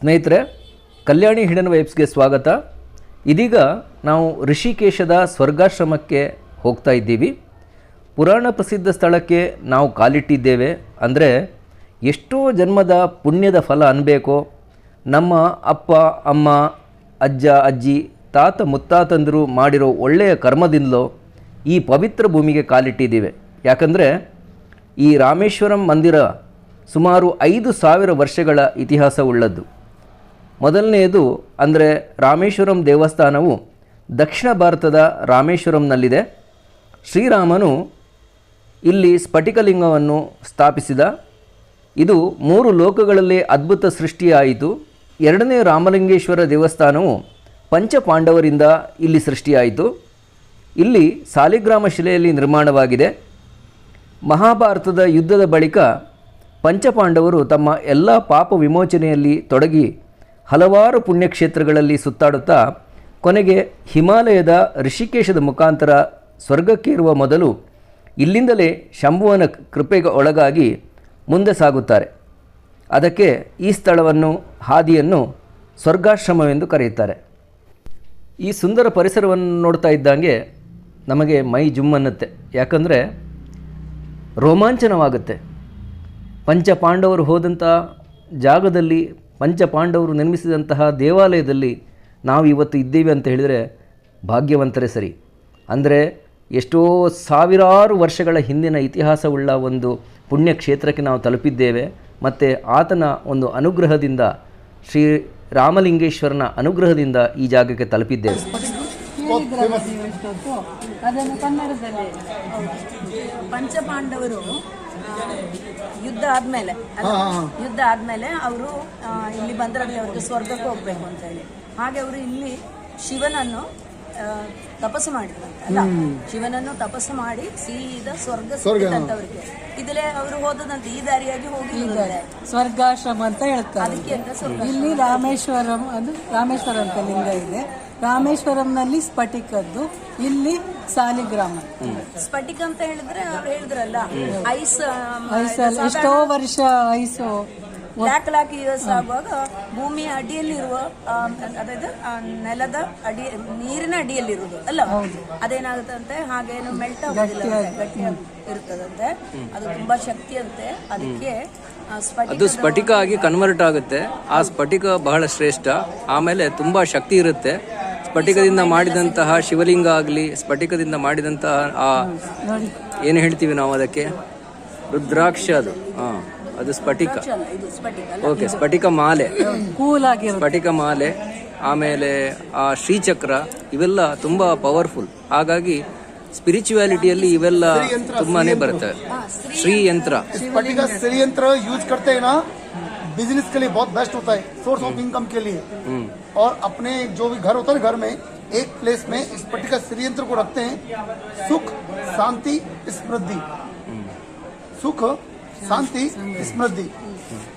ಸ್ನೇಹಿತರೆ, ಕಲ್ಯಾಣಿ ಹಿಡನ್ ವೈಬ್ಸ್ಗೆ ಸ್ವಾಗತ. ಇದೀಗ ನಾವು ಋಷಿಕೇಶದ ಸ್ವರ್ಗಾಶ್ರಮಕ್ಕೆ ಹೋಗ್ತಾ ಇದ್ದೀವಿ. ಪುರಾಣ ಪ್ರಸಿದ್ಧ ಸ್ಥಳಕ್ಕೆ ನಾವು ಕಾಲಿಟ್ಟಿದ್ದೇವೆ. ಅಂದರೆ, ಎಷ್ಟೋ ಜನ್ಮದ ಪುಣ್ಯದ ಫಲ ಅನ್ಬೇಕೋ. ನಮ್ಮ ಅಪ್ಪ, ಅಮ್ಮ, ಅಜ್ಜ, ಅಜ್ಜಿ, ತಾತ ಮುತ್ತಾತಂದರು ಮಾಡಿರೋ ಒಳ್ಳೆಯ ಕರ್ಮದಿಂದಲೋ ಈ ಪವಿತ್ರ ಭೂಮಿಗೆ ಕಾಲಿಟ್ಟಿದ್ದೀವಿ. ಯಾಕಂದರೆ, ಈ ರಾಮೇಶ್ವರಂ ಮಂದಿರ ಸುಮಾರು ಐದು ಸಾವಿರ ವರ್ಷಗಳ ಇತಿಹಾಸವುಳ್ಳದ್ದು ಮೊದಲನೆಯದು ಅಂದರೆ ರಾಮೇಶ್ವರಂ ದೇವಸ್ಥಾನವು ದಕ್ಷಿಣ ಭಾರತದ ರಾಮೇಶ್ವರಂನಲ್ಲಿದೆ. ಶ್ರೀರಾಮನು ಇಲ್ಲಿ ಸ್ಫಟಿಕಲಿಂಗವನ್ನು ಸ್ಥಾಪಿಸಿದ. ಇದು ಮೂರು ಲೋಕಗಳಲ್ಲಿ ಅದ್ಭುತ ಸೃಷ್ಟಿಯಾಯಿತು. ಎರಡನೇ ರಾಮಲಿಂಗೇಶ್ವರ ದೇವಸ್ಥಾನವು ಪಂಚಪಾಂಡವರಿಂದ ಇಲ್ಲಿ ಸೃಷ್ಟಿಯಾಯಿತು. ಇಲ್ಲಿ ಸಾಲಿಗ್ರಾಮ ಶಿಲೆಯಲ್ಲಿ ನಿರ್ಮಾಣವಾಗಿದೆ. ಮಹಾಭಾರತದ ಯುದ್ಧದ ಬಳಿಕ ಪಂಚಪಾಂಡವರು ತಮ್ಮ ಎಲ್ಲ ಪಾಪ ವಿಮೋಚನೆಯಲ್ಲಿ ತೊಡಗಿ ಹಲವಾರು ಪುಣ್ಯಕ್ಷೇತ್ರಗಳಲ್ಲಿ ಸುತ್ತಾಡುತ್ತಾ ಕೊನೆಗೆ ಹಿಮಾಲಯದ ಋಷಿಕೇಶದ ಮುಖಾಂತರ ಸ್ವರ್ಗಕ್ಕೇರುವ ಮೊದಲು ಇಲ್ಲಿಂದಲೇ ಶಂಭುವನ ಕೃಪೆಗೆ ಒಳಗಾಗಿ ಮುಂದೆ ಸಾಗುತ್ತಾರೆ. ಅದಕ್ಕೆ ಈ ಸ್ಥಳವನ್ನು, ಹಾದಿಯನ್ನು ಸ್ವರ್ಗಾಶ್ರಮವೆಂದು ಕರೆಯುತ್ತಾರೆ. ಈ ಸುಂದರ ಪರಿಸರವನ್ನು ನೋಡ್ತಾ ಇದ್ದಂಗೆ ನಮಗೆ ಮೈ ಜುಮ್ ಅನ್ನತ್ತೆ. ಯಾಕಂದರೆ ರೋಮಾಂಚನವಾಗುತ್ತೆ. ಪಂಚಪಾಂಡವರು ಹೋದಂಥ ಜಾಗದಲ್ಲಿ ಪಂಚಪಾಂಡವರು ನಿರ್ಮಿಸಿದಂತಹ ದೇವಾಲಯದಲ್ಲಿ ನಾವು ಇವತ್ತು ಇದ್ದೇವೆ ಅಂತ ಹೇಳಿದರೆ ಭಾಗ್ಯವಂತರೇ ಸರಿ. ಅಂದರೆ ಎಷ್ಟೋ ಸಾವಿರಾರು ವರ್ಷಗಳ ಹಿಂದಿನ ಇತಿಹಾಸವುಳ್ಳ ಒಂದು ಪುಣ್ಯಕ್ಷೇತ್ರಕ್ಕೆ ನಾವು ತಲುಪಿದ್ದೇವೆ. ಮತ್ತು ಆತನ ಒಂದು ಅನುಗ್ರಹದಿಂದ, ಶ್ರೀ ರಾಮಲಿಂಗೇಶ್ವರನ ಅನುಗ್ರಹದಿಂದ ಈ ಜಾಗಕ್ಕೆ ತಲುಪಿದ್ದೇವೆ. ಅದನ್ನು ಪಂಚಪಾಂಡವರು ಯುದ್ಧ ಆದ್ಮೇಲೆ ಅಲ್ಲ, ಯುದ್ಧ ಆದ್ಮೇಲೆ ಅವರು ಇಲ್ಲಿ ಬಂದ್ರಲ್ಲಿ ಅವ್ರಿಗೆ ಸ್ವರ್ಗಕ್ಕೆ ಹೋಗ್ಬೇಕು ಅಂತ ಹೇಳಿ. ಹಾಗೆ ಅವರು ಇಲ್ಲಿ ಶಿವನನ್ನು ತಪಸ್ಸು ಮಾಡಿದ್ರಂತೆ ಅಲ್ಲ ಶಿವನನ್ನು ತಪಸ್ಸು ಮಾಡಿ ಸೀದಾ ಸ್ವರ್ಗ ಸಿಕ್ಕಿದಂತವ್ರಿಗೆ. ಇದಲೇ ಅವರು ಹೋದದಂತೆ ಈ ದಾರಿಯಾಗಿ ಹೋಗಿ ಸ್ವರ್ಗಾಶ್ರಮ ಅಂತ ಹೇಳ್ತಾರೆ. ಅದಕ್ಕೆ ಇಲ್ಲಿ ರಾಮೇಶ್ವರಂ ಅದು ರಾಮೇಶ್ವರ ಅಂತ ಲಿಂಗ ಇದೆ. ರಾಮೇಶ್ವರಂನಲ್ಲಿ ಸ್ಫಟಿಕದ್ದು ಇಲ್ಲಿ ಸಾಲಿಗ್ರಾಮ. ಸ್ಫಟಿಕ ಅಂತ ಹೇಳಿದ್ರೆ ಅವ್ರು ಹೇಳಿದ್ರಲ್ಲ ಐಸ್ ಐಸಲ್ ಎಷ್ಟೋ ವರ್ಷ ಐಸು ಲ್ಯಾಕ್ ಲ್ಯಾಕ್ ಇಯರ್ಸ್ ಆಗುವಾಗ ಭೂಮಿಯ ಅಡಿಯಲ್ಲಿರುವ ಅದಾಯ್ತು ಅದಾയത് ನೆಲದ ಅಡಿ ನೀರಿನ ಅಡಿಯಲ್ಲಿರುವುದು ಅಲ್ಲ? ಅದೇನಾಗುತ್ತಂತೆ? ಹಾಗೇನು ಮೆಲ್ಟ್ ಆಗೋದಿಲ್ಲ ಗಟ್ಟಿ ಇರ್ತದಂತೆ ಅದು ತುಂಬಾ ಶಕ್ತಿ ಅಂತೆ ಅದಕ್ಕೆ ಅದು ಸ್ಫಟಿಕ ಆಗಿ ಕನ್ವರ್ಟ್ ಆಗುತ್ತೆ. ಆ ಸ್ಫಟಿಕ ಬಹಳ ಶ್ರೇಷ್ಠ. ಆಮೇಲೆ ತುಂಬಾ ಶಕ್ತಿ ಇರುತ್ತೆ. ಸ್ಫಟಿಕದಿಂದ ಮಾಡಿದಂತಹ ಶಿವಲಿಂಗ ಆಗಲಿ ಸ್ಫಟಿಕದಿಂದ ಮಾಡಿದಂತಹ ಆ ಏನು ಹೇಳ್ತೀವಿ ನಾವು ಅದಕ್ಕೆ? ರುದ್ರಾಕ್ಷ ಅದು. ಹಾಂ. ಅದು ಸ್ಫಟಿಕ ಅಲ್ಲ, ಇದು ಸ್ಫಟಿಕ ಅಲ್ಲ ಓಕೆ ಸ್ಫಟಿಕ ಮಾಲೆ ಕೂಲ್ ಆಗಿರುತ್ತೆ ಸ್ಫಟಿಕ ಮಾಲೆ ಆಮೇಲೆ ಆ ಶ್ರೀಚಕ್ರ ಇವೆಲ್ಲ ತುಂಬ ಪವರ್ಫುಲ್ ಹಾಗಾಗಿ ಸ್ಪಿರಿಚುವಾಲಿಟಿಯಲ್ಲಿ ಇವೆಲ್ಲ ತುಂಬಾನೇ ಬರ್ತವೆ ಶ್ರೀ ಯಂತ್ರ स्फटिका संयंत्र यूज करते हैं ना बिजनेस के लिए बहुत बेस्ट होता है सोर्स ऑफ इनकम के लिए और अपने जो भी घर होता है ना, घर में एक प्लेस में स्फटिका संयंत्र को रखते हैं सुख शांति समृद्धि सुख शांति समृद्धि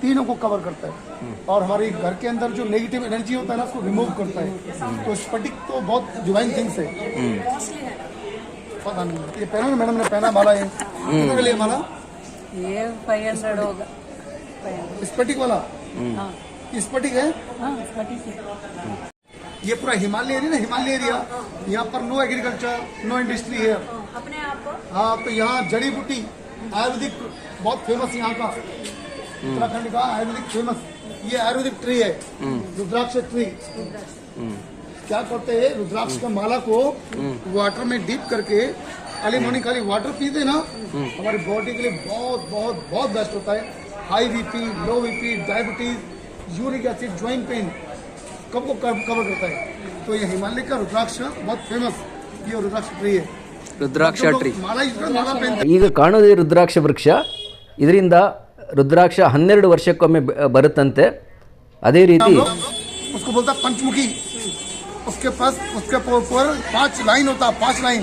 तीनों को कवर करता है। और हमारे घर के अंदर जो नेगेटिव एनर्जी होता है ना उसको रिमूव करता है। तो स्फटिक तो बहुत जुबाइन थिंग्स है। पता नहीं ये पहना मैडम ने पहना माला है कितने लिए माला? ये स्फटिक वाला? हाँ। हाँ, स्फटिक है? ये पूरा हिमालय एरिया ना हिमालय एरिया यहाँ पर नो एग्रीकल्चर नो इंडस्ट्री है अपने आप हाँ तो यहाँ जड़ी बूटी आयुर्वेदिक बहुत फ़ेमस यहाँ का। उत्तराखंड का आयुर्वेदिक फ़ेमस ये आयुर्वेदिक ट्री है। रुद्राक्ष ट्री क्या करते हैं? रुद्राक्ष का माला को वाटर में डीप करके खाली खाली वाटर पीते ना, हमारी बॉडी के लिए बहुत बहुत बहुत बेस्ट होता है। High BP low BP diabetes uric acid joint pain कब को कवर करता है। तो ये हिमालय का रुद्राक्ष बहुत फ़ेमस ये रुद्राक्ष ट्री है। ರುದ್ರಾಕ್ಷ ಟ್ರೀ माला यूज कर माला पहनते ಈಗ ಕಾಣೋದೇ ರುದ್ರಾಕ್ಷ ವೃಕ್ಷ ಇದರಿಂದ ರುದ್ರಾಕ್ಷ ಹನ್ನೆರಡು ವರ್ಷಕ್ಕೊಮ್ಮೆ ಬ- ಬರುತ್ತಂತೆ ಅದೇ ರೀತಿ हैं उसको बोलता है पंचमुखी उसके पास उसके ऊपर पांच लाइन होता पांच लाइन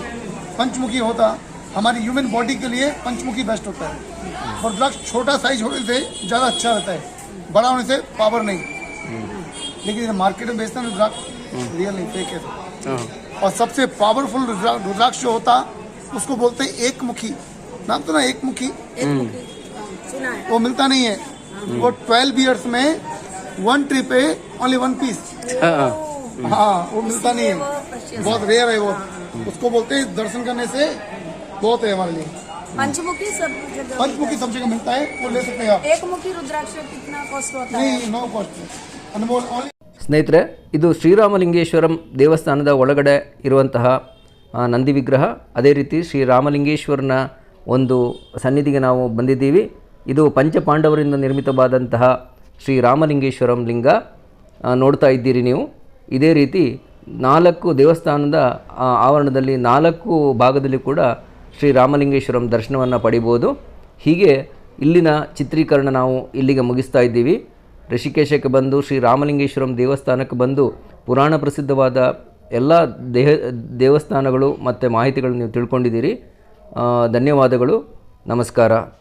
पंचमुखी होता हमारी ह्यूमन बॉडी के लिए पंचमुखी बेस्ट होता है और रुद्राक्ष छोटा साइज होने से ज़्यादा अच्छा रहता है बड़ा होने से पावर नहीं लेकिन ये मार्केट में बेचते हैं रुद्राक्ष रियल नहीं फेक है ಹಾಂ और सबसे पावरफुल रुद्रा- रुद्राक्ष जो होता उसको बोलते हैं एक मुखी नाम तो ना एक मुखी वो मिलता नहीं है। वो ट्वेल्व ईयर्स में वन ट्री पे ओनली वन पीस हाँ। वो मिलता नहीं है। बहुत रेयर है वो। उसको बोलते हैं दर्शन करने से बहुत है हमारे लिए। पंचमुखी सब जगह पंचमुखी सब जगह मिलता है वो ले सकते हैं आप। एक मुखी रुद्राक्ष कितना कॉस्ट होता है? नहीं नो कॉस्ट अनमोल ಸ್ನೇಹಿತರೆ, ಇದು ಶ್ರೀರಾಮಲಿಂಗೇಶ್ವರಂ ದೇವಸ್ಥಾನದ ಒಳಗಡೆ ಇರುವಂತಹ ನಂದಿ ವಿಗ್ರಹ. ಅದೇ ರೀತಿ ಶ್ರೀರಾಮಲಿಂಗೇಶ್ವರನ ಒಂದು ಸನ್ನಿಧಿಗೆ ನಾವು ಬಂದಿದ್ದೀವಿ. ಇದು ಪಂಚಪಾಂಡವರಿಂದ ನಿರ್ಮಿತವಾದಂತಹ ಶ್ರೀರಾಮಲಿಂಗೇಶ್ವರಂ ಲಿಂಗ ನೋಡ್ತಾ ಇದ್ದೀರಿ ನೀವು. ಇದೇ ರೀತಿ ನಾಲ್ಕು ದೇವಸ್ಥಾನದ ಆವರಣದಲ್ಲಿ ನಾಲ್ಕು ಭಾಗದಲ್ಲಿ ಕೂಡ ಶ್ರೀರಾಮಲಿಂಗೇಶ್ವರಂ ದರ್ಶನವನ್ನು ಪಡಿಬೋದು. ಹೀಗೆ ಇಲ್ಲಿನ ಚಿತ್ರೀಕರಣ ನಾವು ಇಲ್ಲಿಗೆ ಮುಗಿಸ್ತಾ ಇದ್ದೀವಿ. ಋಷಿಕೇಶಕ್ಕೆ ಬಂದು, ಶ್ರೀ ರಾಮಲಿಂಗೇಶ್ವರಂ ದೇವಸ್ಥಾನಕ್ಕೆ ಬಂದು ಪುರಾಣ ಪ್ರಸಿದ್ಧವಾದ ಎಲ್ಲ ದೇಹ, ದೇವಸ್ಥಾನಗಳು ಮತ್ತು ಮಾಹಿತಿಗಳನ್ನು ನೀವು ತಿಳ್ಕೊಂಡಿದ್ದೀರಿ. ಧನ್ಯವಾದಗಳು. ನಮಸ್ಕಾರ.